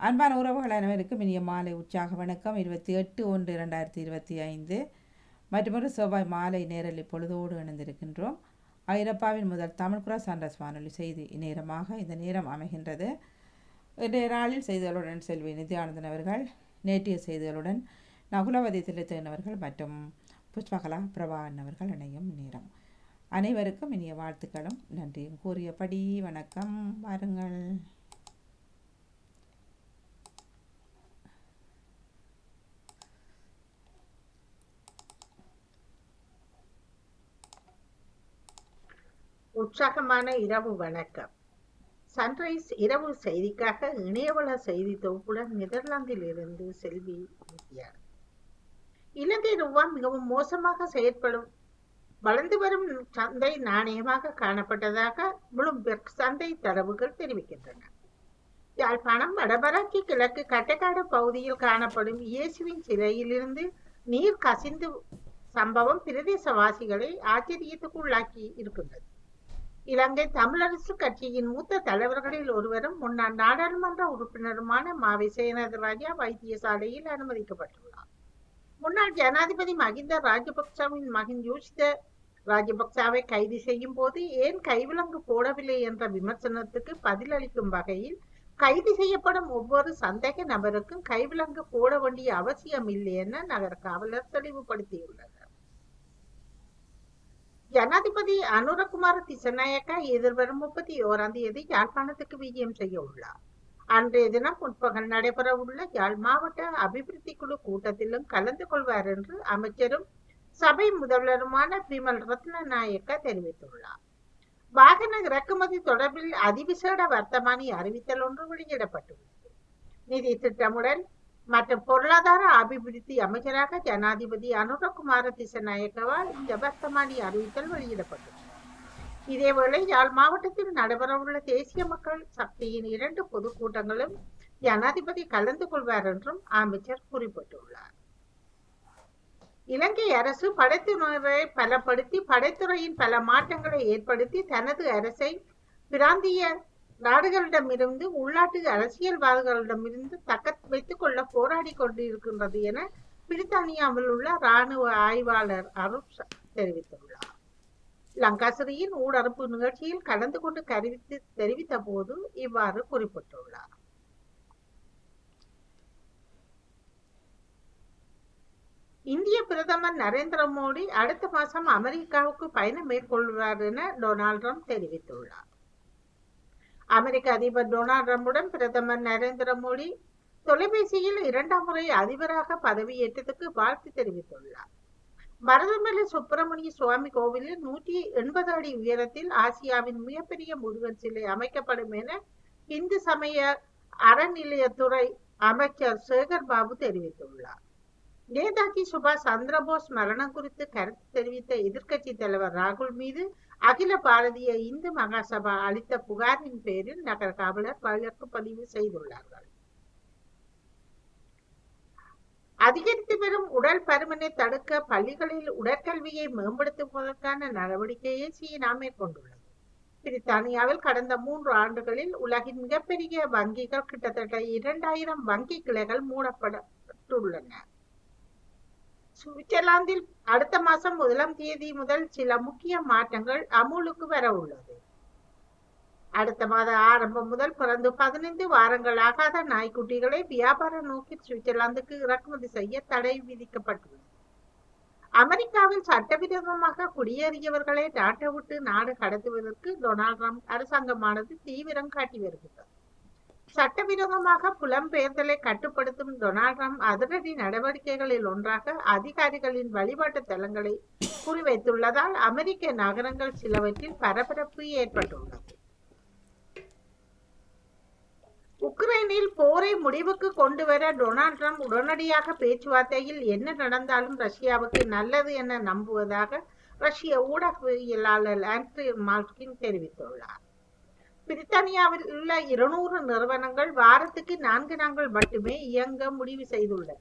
அன்பான உறவுகள் அனைவருக்கும் இனிய மாலை உற்சாக வணக்கம். இருபத்தி எட்டு ஒன்று இரண்டாயிரத்தி இருபத்தி ஐந்து. மற்றொரு செவ்வாய் மாலை நேரலை பொழுதோடு இணைந்திருக்கின்றோம். ஐரோப்பாவின் முதல் தமிழ் குரா அண்டர்ஸ் வானொலி செய்தி நேரமாக இந்த நேரம் அமைகின்றது. இன்றைய நாளில் செய்திகளுடன் செல்வி நித்யானந்தன் அவர்கள் நேற்றைய செய்திகளுடன் நகுலவதி திலத்தேன் அவர்கள் மற்றும் புஷ்பகலா பிரபாகரன் அவர்கள் இணையும் நேரம். அனைவருக்கும் இனிய வாழ்த்துக்களும் நன்றியும். கூறியபடி வணக்கம். வாருங்கள். உற்சாகமான இரவு வணக்கம். சன்ரைஸ் இரவு செய்திக்காக இணையவள செய்தி தொகுப்புடன் நெதர்லாந்தில் இருந்து செல்வி நித்யா. இலங்கை ரூபா மிகவும் மோசமாக செயற்படும். வளர்ந்து வரும் சந்தை நாணயமாக காணப்பட்டதாக புளும்பெர்க் சந்தை தரவுகள் தெரிவிக்கின்றன. யாழ்ப்பாணம் வடபராக்கி கிழக்கு கட்டக்காடு பகுதியில் காணப்படும் இயேசுவின் சிலையிலிருந்து நீர் கசிந்து சம்பவம் பிரதேசவாசிகளை ஆச்சரியத்துக்குள்ளாக்கி இருக்கின்றது. இலங்கை தமிழரசு கட்சியின் மூத்த தலைவர்களில் ஒருவரும் முன்னாள் நாடாளுமன்ற உறுப்பினருமான மா விசயநாத ராஜா வைத்தியசாலையில் அனுமதிக்கப்பட்டுள்ளார். முன்னாள் ஜனாதிபதி மகிந்த ராஜபக்சவின் மகன் யோசித ராஜபக்சாவை கைது செய்யும் போது ஏன் கைவிலங்கு போடவில்லை என்ற விமர்சனத்துக்கு பதிலளிக்கும் வகையில் கைது செய்யப்படும் ஒவ்வொரு சந்தேக நபருக்கும் கைவிலங்கு போட வேண்டிய அவசியம் இல்லை என நகர காவலர் தெளிவுபடுத்தியுள்ளனர். ஜனாதிபதி அனுரகுமார திசநாயக்கா எதிர்வரும் முப்பத்தி ஓராம் தேதி யாழ்ப்பாணத்துக்கு விஜயம் செய்ய உள்ளார். அன்றைய தினம் முற்பகல் நடைபெற உள்ள யாழ் மாவட்ட அபிவிருத்தி குழு கூட்டத்திலும் கலந்து கொள்வார் என்று அமைச்சரும் சபை முதல்வருமான பிமல் ரத்னநாயக்க தெரிவித்துள்ளார். வாகன இறக்குமதி தொடர்பில் அதிவிசேட வர்த்தமானி அறிவித்தல் ஒன்று வெளியிடப்பட்டுள்ளது. நிதி திட்டமுடன் மற்றும் பொருளாதார அபிவிருத்தி அமைச்சராக ஜனாதிபதி அனுரகுமார திசநாயக்கவால் இந்த வர்த்தமானி அறிவித்தல் வெளியிடப்பட்டுள்ளது இதேவேளை யாழ் மாவட்டத்தில் நடைபெறவுள்ள தேசிய மக்கள் சக்தியின் இரண்டு பொதுக்கூட்டங்களும் ஜனாதிபதி கலந்து கொள்வார் என்றும் அமைச்சர் குறிப்பிட்டுள்ளார் இலங்கை அரசு படைத்துறையை பலப்படுத்தி படைத்துறையின் பல மாற்றங்களை ஏற்படுத்தி தனது அரசை பிராந்திய நாடுகளிடமிருந்து உள்நாட்டு அரசியல்வாதிகளிடமிருந்து தக்க வைத்துக் கொள்ள போராடி கொண்டிருக்கின்றது என பிரித்தானியாவில் உள்ள இராணுவ ஆய்வாளர் அருப் தெரிவித்துள்ளார். லங்காசிரியின் ஊடறுப்பு நிகழ்ச்சியில் கலந்து கொண்டு கருவித்து தெரிவித்த போது இவ்வாறு குறிப்பிட்டுள்ளார். இந்திய பிரதமர் நரேந்திர மோடி அடுத்த மாதம் அமெரிக்காவுக்கு பயணம் மேற்கொள்வார் என டொனால்ட் ட்ரம்ப் தெரிவித்துள்ளார். அமெரிக்க அதிபர் டொனால்ட் ட்ரம்புடன் பிரதமர் நரேந்திர மோடி தொலைபேசியில் இரண்டாம் முறை அதிபராக பதவியேற்றதுக்கு வாழ்த்து தெரிவித்துள்ளார். மருதமலை சுப்பிரமணிய சுவாமி கோவிலில் நூற்றி எண்பது அடி உயரத்தில் ஆசியாவின் மிகப்பெரிய முருகன் சிலை அமைக்கப்படும் என இந்து சமய அறநிலையத்துறை அமைச்சர் சேகர் பாபு தெரிவித்துள்ளார். நேதாஜி சுபாஷ் சந்திரபோஸ் மரணம் குறித்து கருத்து தெரிவித்த எதிர்க்கட்சி தலைவர் ராகுல் மீது அகில பாரதிய இந்து மகாசபா அளித்த புகாரின் பேரில் நகர காவலர் வழக்கு பதிவு செய்துள்ளார்கள். அதிகரித்து வரும் உடல் பருமனை தடுக்க பள்ளிகளில் உடற்கல்வியை மேம்படுத்துவதற்கான நடவடிக்கையை சீனா மேற்கொண்டுள்ளது. பிரித்தானியாவில் கடந்த மூன்று ஆண்டுகளில் உலகின் மிகப்பெரிய வங்கிகள் கிட்டத்தட்ட இரண்டாயிரம் வங்கி கிளைகள் மூடப்பட்டுள்ளன. சுவிட்சர்லாந்தில் அடுத்த மாதம் முதலாம் தேதி முதல் சில முக்கிய மாற்றங்கள் அமுலுக்கு வர உள்ளது. அடுத்த மாத ஆரம்பம் முதல் பிறந்து பதினைந்து வாரங்கள் ஆகாத நாய்க்குட்டிகளை வியாபார நோக்கில் சுவிட்சர்லாந்துக்கு இறக்குமதி செய்ய தடை விதிக்கப்பட்டுள்ளது. அமெரிக்காவில் சட்டவிரோதமாக குடியேறியவர்களை நாட்டை விட்டு நாடு கடத்துவதற்கு டொனால்ட் ட்ரம்ப் அரசாங்கமானது தீவிரம் காட்டி வருகிறது. சட்டவிரோதமாக புலம்பெயர்தலை கட்டுப்படுத்தும் டொனால்ட் ட்ரம்ப் அதிரடி நடவடிக்கைகளில் ஒன்றாக அதிகாரிகளின் வழிபாட்டு தலங்களை குறிவைத்துள்ளதால் அமெரிக்க நகரங்கள் சிலவற்றில் பரபரப்பு ஏற்பட்டுள்ளது. உக்ரைனில் போரை முடிவுக்கு கொண்டு வர டொனால்ட் ட்ரம்ப் உடனடியாக பேச்சுவார்த்தையில் என்ன நடந்தாலும் ரஷ்யாவுக்கு நல்லது என நம்புவதாக ரஷ்ய ஊடகவியலாளர் ஆண்ட்ரி மால்கின் தெரிவித்துள்ளார். பிரித்தானியாவில் உள்ள இருநூறு நிறுவனங்கள் வாரத்துக்கு நான்கு நாங்கள் மட்டுமே இயங்க முடிவு செய்துள்ளன.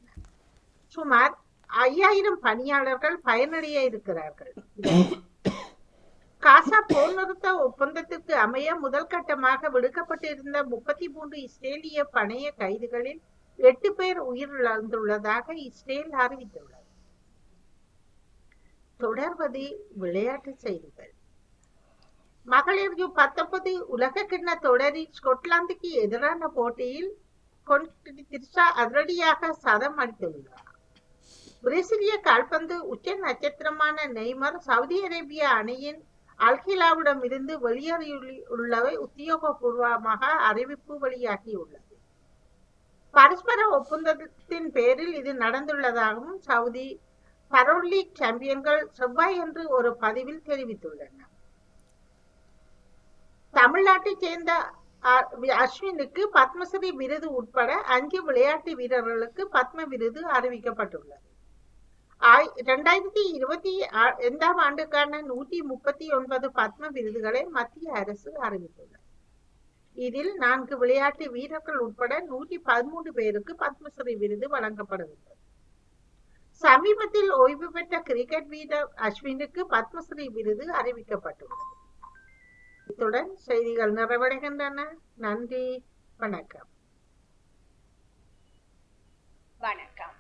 சுமார் ஐயாயிரம் பணியாளர்கள் பயனடைய இருக்கிறார்கள். காசா போர் நிறுத்த ஒப்பந்தத்திற்கு அமைய முதல் கட்டமாக விடுக்கப்பட்டிருந்த முப்பத்தி மூன்று இஸ்ரேலிய பணைய கைதுகளில் எட்டு பேர் உயிரிழந்துள்ளதாக இஸ்ரேல் அறிவித்துள்ளது. தொடர்வது விளையாட்டு செய்திகள். மகளிர் யு பத்தொன்பது உலக கிண்ண தொடரில் ஸ்கொட்லாந்துக்கு எதிரான போட்டியில் திரிஷா அதிரடியாக சதம் அடித்துள்ளார் பிரேசிலிய கால்பந்து உச்ச நட்சத்திரமான நெய்மர் சவுதி அரேபிய அணியின் அல்கிலாவிடம் இருந்து வெளியேறியுள்ளவை உத்தியோகபூர்வமாக அறிவிப்பு வெளியாகியுள்ளது பரஸ்பர ஒப்பந்தத்தின் பேரில் இது நடந்துள்ளதாகவும் சவுதி பரோல் லீக் சாம்பியன்கள் செவ்வாயன்று ஒரு பதிவில் தெரிவித்துள்ளனர் தமிழ்நாட்டைச் சேர்ந்த அஸ்வினுக்கு பத்மஸ்ரீ விருது உட்பட அஞ்சு விளையாட்டு வீரர்களுக்கு பத்ம விருது அறிவிக்கப்பட்டுள்ளது. இரண்டாயிரத்தி இருபத்தி ஐந்தாம் ஆண்டுக்கான நூற்றி முப்பத்தி ஒன்பது பத்ம விருதுகளை மத்திய அரசு அறிவித்துள்ளது. இதில் நான்கு விளையாட்டு வீரர்கள் உட்பட நூற்றி பதிமூன்று பேருக்கு பத்மஸ்ரீ விருது வழங்கப்படுகிறது. சமீபத்தில் ஓய்வு பெற்ற கிரிக்கெட் வீரர் அஸ்வினுக்கு பத்மஸ்ரீ விருது அறிவிக்கப்பட்டுள்ளது. இத்துடன் செய்திகள் நிறைவடைகின்றன. நன்றி. வணக்கம். வணக்கம்.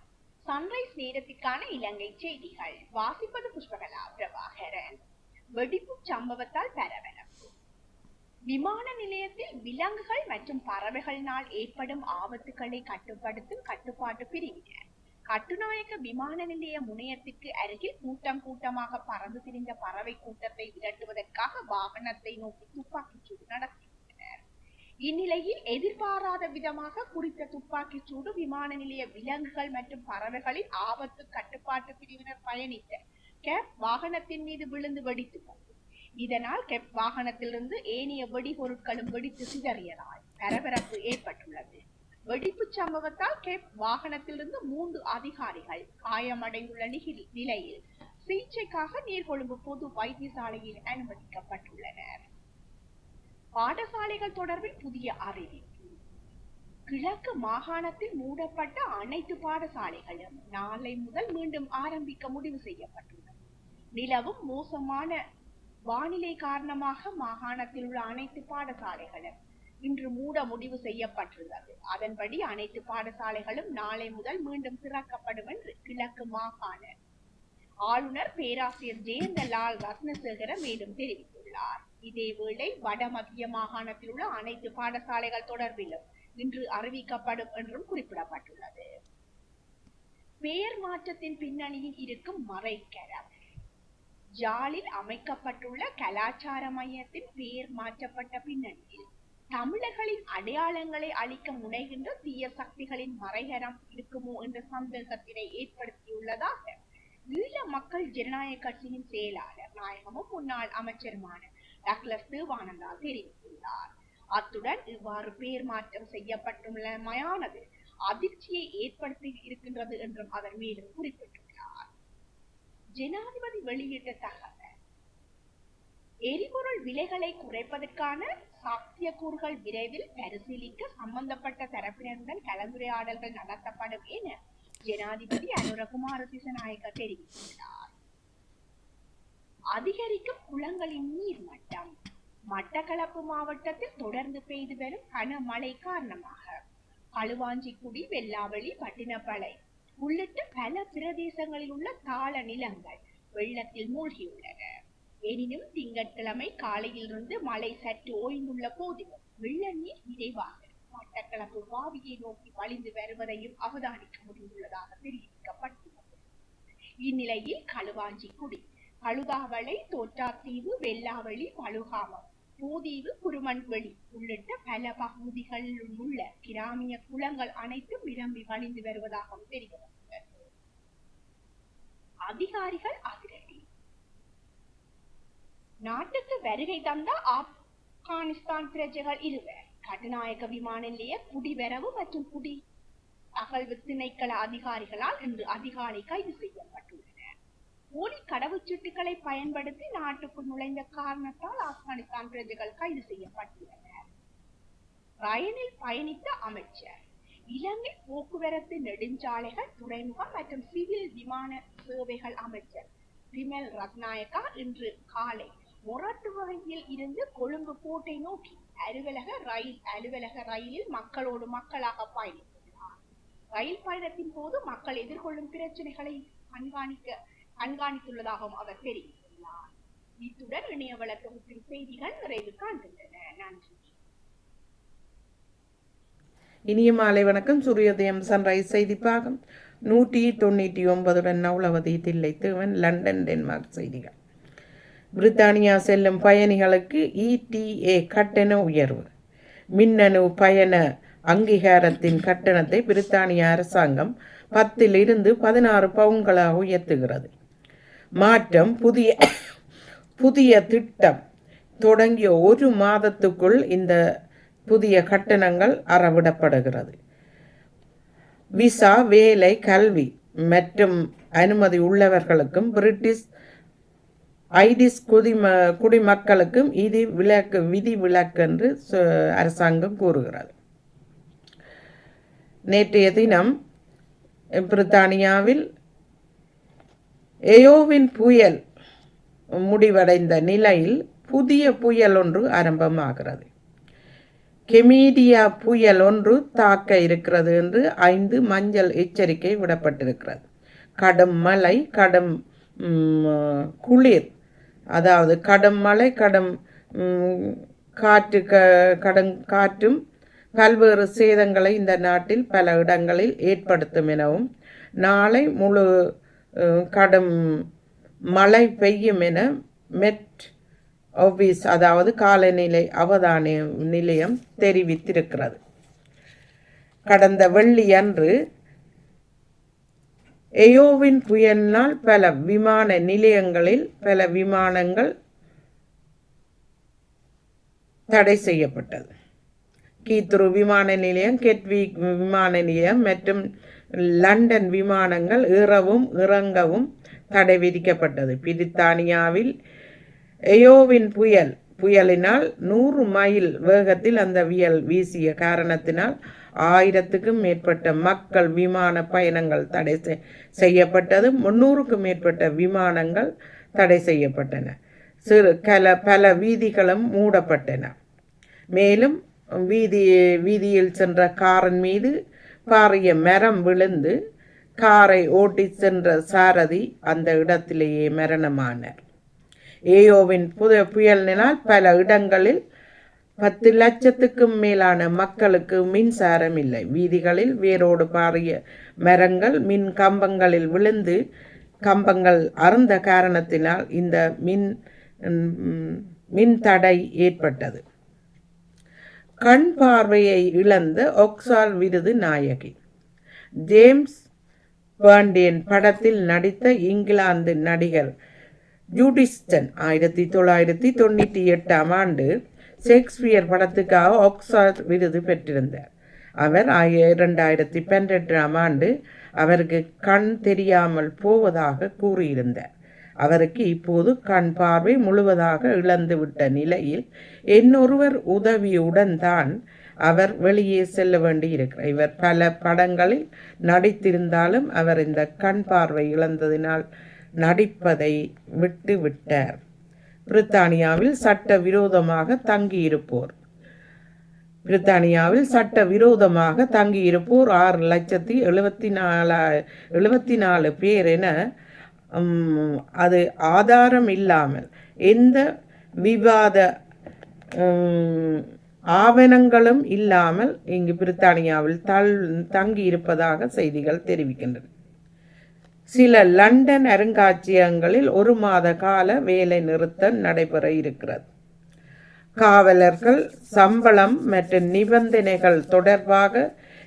சன்ரைஸ் நேரத்திற்கான இலங்கை செய்திகள். வாசிப்பது புஷ்பகலா பிரபாகரன். வெடிப்பு சம்பவத்தால் பரபரப்பு. விமான நிலையத்தில் விலங்குகள் மற்றும் பறவைகளினால் ஏற்படும் ஆபத்துக்களை கட்டுப்படுத்தும் கட்டுப்பாட்டு பிரிவினர். கட்டுநாயக்க விமான நிலைய முனையத்திற்கு அருகில் கூட்டம் கூட்டமாக பறந்து திரிந்த பறவை கூட்டத்தை விரட்டுவதற்காக வாகனத்தை நோக்கி துப்பாக்கிச் சூடு நடத்தினர் இந்நிலையில் எதிர்பாராத விதமாக குறித்த துப்பாக்கிச் சூடு விமான நிலைய விலங்குகள் மற்றும் பறவைகளின் ஆபத்து கட்டுப்பாட்டு பிரிவினர் பயணித்த கேப் வாகனத்தின் மீது விழுந்து வெடித்து இதனால் கெப் வாகனத்திலிருந்து ஏனைய வெடிபொருட்களும் வெடித்து சிதறியதால் பரபரப்பு ஏற்பட்டுள்ளது. வெடிப்பு சம்பவத்தால் கேப் வாகனத்திலிருந்து மூன்று அதிகாரிகள் காயமடைந்துள்ள நிலையில் சிகிச்சைக்காக நீர்கொழும்பு பொது வைத்தியசாலையில் அனுமதிக்கப்பட்டுள்ளனர். பாடசாலைகள் தொடர்பில் புதிய அறிவிப்பு. கிழக்கு மாகாணத்தில் மூடப்பட்ட அனைத்து பாடசாலைகளும் நாளை முதல் மீண்டும் ஆரம்பிக்க முடிவு செய்யப்பட்டுள்ளது. நிலவும் மோசமான வானிலை காரணமாக மாகாணத்தில் உள்ள அனைத்து பாடசாலைகளும் இன்று மூட முடிவு செய்யப்பட்டுள்ளது. அதன்படி அனைத்து பாடசாலைகளும் நாளை முதல் மீண்டும் திறக்கப்படும் என்று கிழக்கு மாகாண ஆளுநர் பேராசிரியர் ஜெயந்தலால் ரத்னசேகர மேலும் தெரிவித்துள்ளார். இதேவேளை வடமத்திய மாகாணத்தில் உள்ள அனைத்து பாடசாலைகள் தொடர்பிலும் இன்று அறிவிக்கப்படும் என்றும் குறிப்பிடப்பட்டுள்ளது. பெயர் மாற்றத்தின் பின்னணியில் இருக்கும் மறைக்கரம். ஜாலில் அமைக்கப்பட்டுள்ள கலாச்சார மையத்தின் பெயர் மாற்றப்பட்ட பின்னணியில் தமிழர்களின் அடையாளங்களை அளிக்க முனைகின்ற தீய சக்திகளின் மறைகரம் இருக்குமோ என்ற சந்தேகத்தினை ஏற்படுத்தியுள்ளதாக ஈழ மக்கள் ஜனநாயக கட்சியின் செயலாளர் நாயகமும் முன்னாள் அமைச்சருமான டக்ளஸ் தேவானந்தா தெரிவித்துள்ளார். அத்துடன் இவ்வாறு பேர் மாற்றம் செய்யப்பட்டுள்ளமையானது அதிர்ச்சியை ஏற்படுத்தி இருக்கின்றது என்றும் அவர் மேலும் குறிப்பிட்டுள்ளார். ஜனாதிபதி வெளியிட்ட தகவல் எரிபொருள் விலைகளை குறைப்பதற்கான சாத்தியக்கூறுகள் விரைவில் பரிசீலிக்க சம்பந்தப்பட்ட தரப்பினருடன் கலந்துரையாடல்கள் நடத்தப்படும் என ஜனாதிபதி அனுரகுமார திசநாயக்க தெரிவித்துள்ளார். அதிகரிக்கும் குளங்களின் நீர் மட்டம் மட்டக்களப்பு மாவட்டத்தில் தொடர்ந்து பெய்து வரும் கனமழை காரணமாக களுவாஞ்சிக்குடி வெள்ளாவளி பட்டினப்பளை உள்ளிட்ட பல பிரதேசங்களில் உள்ள தாள நிலங்கள் வெள்ளத்தில் மூழ்கியுள்ளன. எனினும் திங்கட்கிழமை காலையிலிருந்து மழை சற்று ஓய்ந்துள்ள போதிலும் வெள்ள நீர் விரைவாக மட்டக்களப்பு வாவியை நோக்கி வழிந்து வருவதையும் அவதானிக்க முடிந்துள்ளதாக தெரிவிக்கப்பட்டுள்ளது. இந்நிலையில் களுவாஞ்சிக்குடி கழுதாவளை தோற்றாத்தீவு வெள்ளாவளி பழுகாமம் பூதீவு குருமன்வெளி உள்ளிட்ட பல பகுதிகளில் உள்ள கிராமிய குளங்கள் அனைத்தும் நிரம்பி வழிந்து வருவதாகவும் தெரிவிக்கப்பட்டுள்ளது. அதிகாரிகள் அதிரடி நாட்டுக்கு வருகை தந்த ஆப்கானிஸ்தான் பிரஜைகள் இருவர். கட்டுநாயக்க விமான நிலைய குடிவரவு மற்றும் குடி அகழ்வு திணைக்கள அதிகாரிகளால் இன்று அதிகாலை கைது செய்யப்பட்டுள்ளனர். போலி கடவுச்சீட்டுகளை பயன்படுத்தி நாட்டுக்குள் நுழைந்த காரணத்தால் ஆப்கானிஸ்தான் பிரஜைகள் கைது செய்யப்பட்டுள்ளனர். ரயிலில் பயணித்த அமைச்சர் இலங்கை போக்குவரத்து நெடுஞ்சாலைகள் துறைமுகம் மற்றும் சிவில் விமான சேவைகள் அமைச்சர் விமல் ரத்நாயக்கா இன்று காலை மொரட்டுவகையில் இருந்து கொழும்பு கோட்டை நோக்கி அலுவலக ரயில் அலுவலக ரயிலில் மக்களோடு மக்களாக பயணித்துள்ளார் ரயில் பயணத்தின் போது மக்கள் எதிர்கொள்ளும் பிரச்சனைகளை கண்காணிக்க கண்காணித்துள்ளதாகவும் அவர் தெரிவித்துள்ளார். இத்துடன் இணையவள தொகுப்பின் செய்திகள் நிறைவு காண்கின்றன. நன்றி. இனிய மாலை வணக்கம். சூரியோதயம் சன்ரைஸ் செய்தி பாகம் நூற்றி தொண்ணூற்றி ஒன்பதுடன் நவுலவதி தில்லை தேவன் லண்டன் டென்மார்க் செய்திகள். பிரித்தானியா செல்லும் பயணிகளுக்கு இடிஏ கட்டண உயர்வு. மின்னணு பயண அங்கீகாரத்தின் கட்டணத்தை பிரித்தானிய அரசாங்கம் பத்திலிருந்து பதினாறு பவுன்களாக உயர்த்துகிறது. மாற்றம் புதிய புதிய திட்டம் தொடங்கிய ஒரு மாதத்துக்குள் இந்த புதிய கட்டணங்கள் அறவிடப்படுகிறது. விசா வேலை கல்வி மற்றும் அனுமதி உள்ளவர்களுக்கும் பிரிட்டிஷ் ஐடிஸ் குடிம குடிமக்களுக்கும் இது விலக்கு விதி விலக்கு என்று அரசாங்கம் கூறுகிறது நேற்றைய தினம் பிரித்தானியாவில் எயோவின் புயல் முடிவடைந்த நிலையில் புதிய புயல் ஒன்று ஆரம்பமாகிறது. கெமீடியா புயல் ஒன்று தாக்க இருக்கிறது என்று ஐந்து மஞ்சள் எச்சரிக்கை விடப்பட்டிருக்கிறது. கடும் மழை கடும் குளிர் அதாவது கடும் மழை கடும் காற்று க கடும் காற்றும் பல்வேறு சேதங்களை இந்த நாட்டில் பல இடங்களில் ஏற்படுத்தும் எனவும் நாளை முழு கடும் மழை பெய்யும் என மெட் ஆஃபீஸ் அதாவது காலநிலை அவதான நிலையம் தெரிவித்திருக்கிறது. கடந்த வெள்ளியன்று எயோவின் புயலினால் பல விமான நிலையங்களில் பல விமானங்கள் தடை செய்யப்பட்டது. கீத்ரு விமான நிலையம் கெட்விக் விமான நிலையம் மற்றும் லண்டன் விமானங்கள் இறவும் இறங்கவும் தடை விதிக்கப்பட்டது. பிரித்தானியாவில் எயோவின் புயல் புயலினால் நூறு மைல் வேகத்தில் அந்த வியல் வீசிய காரணத்தினால் ஆயிரத்துக்கும் மேற்பட்ட மக்கள் விமான பயணங்கள் தடை செய்- செய்யப்பட்டது. முன்னூறுக்கும் மேற்பட்ட விமானங்கள் தடை செய்யப்பட்டன. சிறு கல பல வீதிகளும் மூடப்பட்டன. மேலும் வீதி வீதியில் சென்ற காரின் மீது பாரிய மரம் விழுந்து காரை ஓட்டிச் சென்ற சாரதி அந்த இடத்திலேயே மரணமானார். ஏயோவின் புத புயலினால் பல இடங்களில் பத்து லட்சத்துக்கும் மேலான மக்களுக்கு மின்சாரம் இல்லை வீதிகளில் வேரோடு பாரிய மரங்கள் மின் கம்பங்களில் விழுந்து கம்பங்கள் அறுந்த காரணத்தினால் இந்த மின் மின் தடை ஏற்பட்டது. கண் பார்வையை இழந்த ஒக்சால் விருது நாயகி. ஜேம்ஸ் பாண்டியன் படத்தில் நடித்த இங்கிலாந்து நடிகர் ஜூடிஸ்டன் ஆயிரத்தி தொள்ளாயிரத்தி தொண்ணூற்றி எட்டாம் ஆண்டு ஷேக்ஸ்பியர் படத்துக்காக ஆக்ஸ்ஃபோர்ட் விருது பெற்றிருந்தார். அவர் ஆய- இரண்டாயிரத்தி பன்னிரெண்டாம் ஆண்டு அவருக்கு கண் தெரியாமல் போவதாக கூறியிருந்தார். அவருக்கு இப்போது கண் பார்வை முழுவதாக இழந்துவிட்ட நிலையில் இன்னொருவர் உதவியுடன் தான் அவர் வெளியே செல்ல வேண்டியிருக்கிறார். இவர் பல படங்களில் நடித்திருந்தாலும் அவர் இந்த கண் பார்வை இழந்ததினால் நடிப்பதை விட்டு விட்டார் பிரித்தானியாவில் சட்ட விரோதமாக தங்கியிருப்போர். பிரித்தானியாவில் சட்ட விரோதமாக தங்கியிருப்போர் ஆறு லட்சத்தி எழுபத்தி நாலா எழுபத்தி நாலு பேர் என அது ஆதாரம் இல்லாமல் எந்த விவாத ஆவணங்களும் இல்லாமல் இங்கு பிரித்தானியாவில் தள் தங்கியிருப்பதாக செய்திகள் தெரிவிக்கின்றன. சில லண்டன் அருங்காட்சியகங்களில் ஒரு மாத கால வேலை நிறுத்தம் நடைபெற இருக்கிறது. காவலர்கள் சம்பளம் மற்றும் நிபந்தனைகள் தொடர்பாக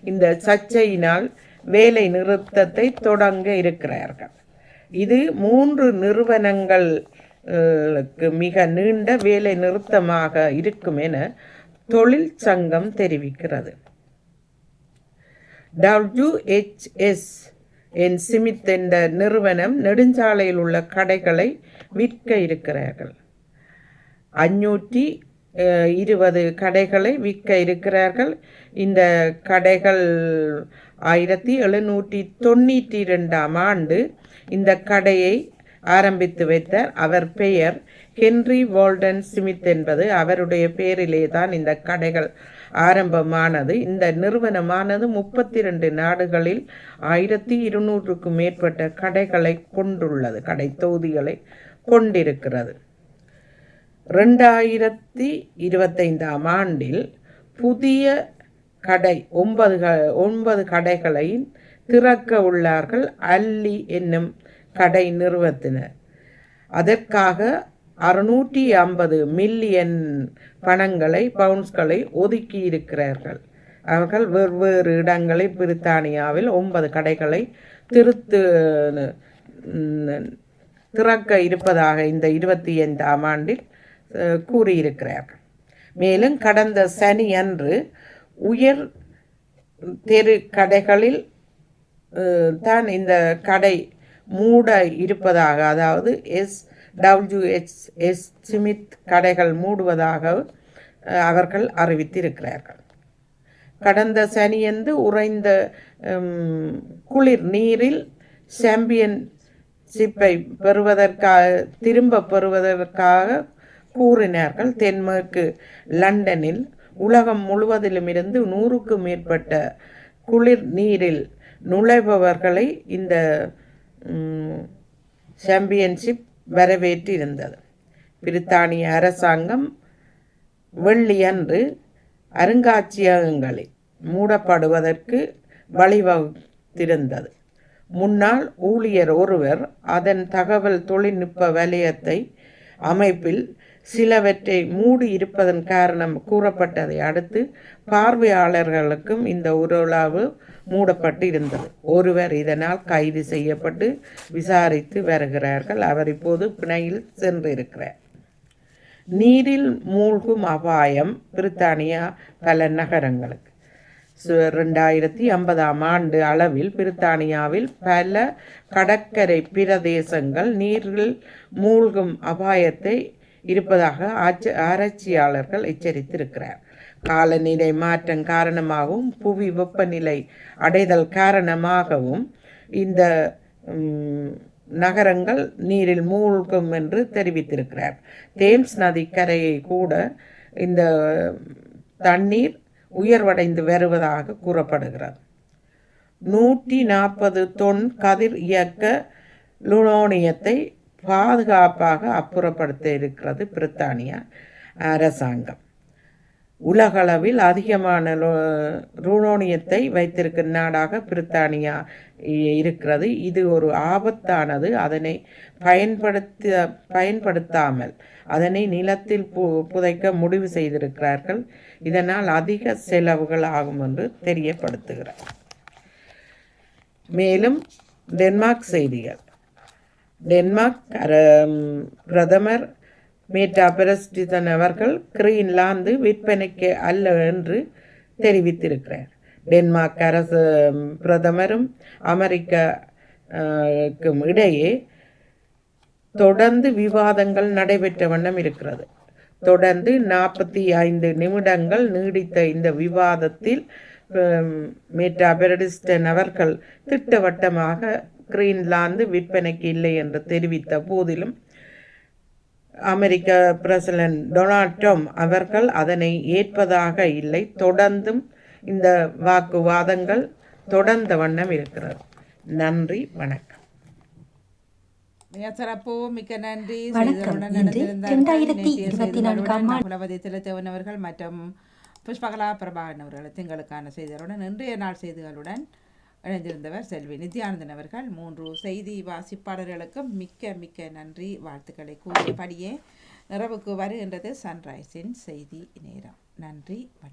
இந்த சர்ச்சையினால் வேலை நிறுத்தத்தை தொடங்க இருக்கிறார்கள். இது மூன்று நிறுவனங்களுக்கு மிக நீண்ட வேலை நிறுத்தமாக இருக்கும் என தொழிற்சங்கம் தெரிவிக்கிறது. டபிள்யூஹெச்எஸ் என் சிமித் என்ற நிறுவனம் நெடுஞ்சாலையில் உள்ள கடைகளை விற்க இருக்கிறார்கள். அஞ்சூற்றி இருபது கடைகளை விற்க இருக்கிறார்கள். இந்த கடைகள் ஆயிரத்தி எழுநூற்றி தொண்ணூற்றி ரெண்டாம் ஆண்டு இந்த கடையை ஆரம்பித்து வைத்தார். அவர் பெயர் ஹென்றி வால்டன் ஸ்மித் என்பது. அவருடைய பேரிலே தான் இந்த கடைகள் ஆரம்பமானது. இந்த நிறுவனமானது முப்பத்தி ரெண்டு நாடுகளில் ஆயிரத்தி இருநூறுக்கும் மேற்பட்ட கடைகளை கொண்டுள்ளது கடை தொகுதிகளை கொண்டிருக்கிறது. ரெண்டாயிரத்தி இருபத்தைந்தாம் ஆண்டில் புதிய கடை ஒன்பது க ஒன்பது கடைகளை திறக்க உள்ளார்கள் அல்லி என்னும் கடை நிறுவத்தினர். அதற்காக அறுநூற்றி ஐம்பது மில்லியன் பணங்களை பவுன்ஸ்களை ஒதுக்கி இருக்கிறார்கள் அவர்கள் வெவ்வேறு இடங்களில் பிரித்தானியாவில் ஒன்பது கடைகளை திருத்து திறக்க இருப்பதாக இந்த இருபத்தி ஐந்தாம் ஆண்டில் கூறியிருக்கிறார்கள். மேலும் கடந்த சனி அன்று உயர் தெரு கடைகளில் தான் இந்த கடை மூட இருப்பதாக அதாவது எஸ் டபிள்யூஹெச் எஸ் கடைகள் மூடுவதாக அவர்கள் அறிவித்திருக்கிறார்கள். கடந்த சனியன்று உறைந்த குளிர் நீரில் சாம்பியன்ஷிப்பை பெறுவதற்காக திரும்ப பெறுவதற்காக கூறினார்கள். தென்மேற்கு லண்டனில் உலகம் முழுவதிலும் இருந்து நூறுக்கும் மேற்பட்ட குளிர் நீரில் நுழைபவர்களை இந்த சாம்பியன்ஷிப் வரவேற்றிருந்தது. பிரித்தானிய அரசாங்கம் வெள்ளியன்று அருங்காட்சியகங்களை மூடப்படுவதற்கு வழிவகுத்திருந்தது. முன்னாள் ஊழியர் ஒருவர் அதன் தகவல் தொழில்நுட்ப வலயத்தை அமைப்பில் சிலவற்றை மூடி இருப்பதன் காரணம் கூறப்பட்டதை அடுத்து பார்வையாளர்களுக்கும் இந்த உருளாவு மூடப்பட்டு இருந்தது. ஒருவர் இதனால் கைது செய்யப்பட்டு விசாரித்து வருகிறார்கள். அவர் இப்போது பிணையில் சென்றிருக்கிறார். நீரில் மூழ்கும் அபாயம் பிரித்தானியா பல நகரங்களுக்கு. சு- ரெண்டாயிரத்தி ஐம்பதாம் ஆண்டு அளவில் பிரித்தானியாவில் பல கடற்கரை பிரதேசங்கள் நீரில் மூழ்கும் அபாயத்தை இருப்பதாக ஆட்சி ஆராய்ச்சியாளர்கள் எச்சரித்திருக்கிறார். காலநிலை மாற்றம் காரணமாகவும் புவி வெப்பநிலை அடைதல் காரணமாகவும் இந்த நகரங்கள் நீரில் மூழ்கும் என்று தெரிவித்திருக்கிறார். தேம்ஸ் நதி கரையை கூட இந்த தண்ணீர் உயர்வடைந்து வருவதாக கூறப்படுகிறது. நூற்றி நாற்பது தொன் கதிர் இயக்க லுனோனியத்தை பாதுகாப்பாக அப்புறப்படுத்த இருக்கிறது பிரித்தானியா அரசாங்கம். உலகளவில் அதிகமான லு- ருணோனியத்தை வைத்திருக்கும் நாடாக பிரித்தானியா இ- இருக்கிறது. இது ஒரு ஆபத்தானது. அதனை பயன்படுத்த பயன்படுத்தாமல் அதனை நிலத்தில் பு புதைக்க முடிவு செய்திருக்கிறார்கள். இதனால் அதிக செலவுகள் ஆகும் என்று தெரியப்படுத்துகிறார். மேலும் டென்மார்க் செய்திகள். டென்மார்க் அர- பிரதமர் மேட்டா பிரஸ்டிதன் அவர்கள் கிரீன்லாந்து விற்பனைக்கு அல்ல என்று தெரிவித்திருக்கிறார். டென்மார்க் அரசு பிரதமரும் அமெரிக்காக்கும் இடையே தொடர்ந்து விவாதங்கள் நடைபெற்ற வண்ணம் இருக்கிறது. தொடர்ந்து நாற்பத்தி ஐந்து நிமிடங்கள் நீடித்த இந்த விவாதத்தில் ஹம், மேட்டா பெரடிஸ்டன் அவர்கள் திட்டவட்டமாக கிரீன்லாந்து விற்பனைக்கு இல்லை என்று தெரிவித்த போதிலும் அமெரிக்க பிரசிடென்ட் டொனால்ட் ட்ரம்ப் அவர்கள் அதனை ஏற்பதாக இல்லை தொடர்ந்தும் இந்த வாக்குவாதங்கள் தொடர்ந்த வண்ணம் இருக்கிறது நன்றி வணக்கம் மிக சிறப்பு மிக்க நன்றி வணக்கம். செய்திகளுடன் இன்று இணைந்திருந்தார்கள். 2024 நேற்றைய செய்திகளுடன் ஆம் குலபதி திலத்தேவன் அவர்கள் மற்றும் புஷ்பகலா பிரபாகரன் அவர்கள் திங்களுக்கான செய்திகளுடன் இன்றைய நாள் செய்திகளுடன் இணைந்திருந்தவர் செல்வி நித்யானந்தன் அவர்கள். மூன்று செய்தி வாசிப்பாளர்களுக்கும் மிக்க மிக்க நன்றி வாழ்த்துக்களை கூறியபடியே நிறைவுக்கு வருகின்றது சன்ரைஸின் செய்தி நேரம். நன்றி வணக்கம்.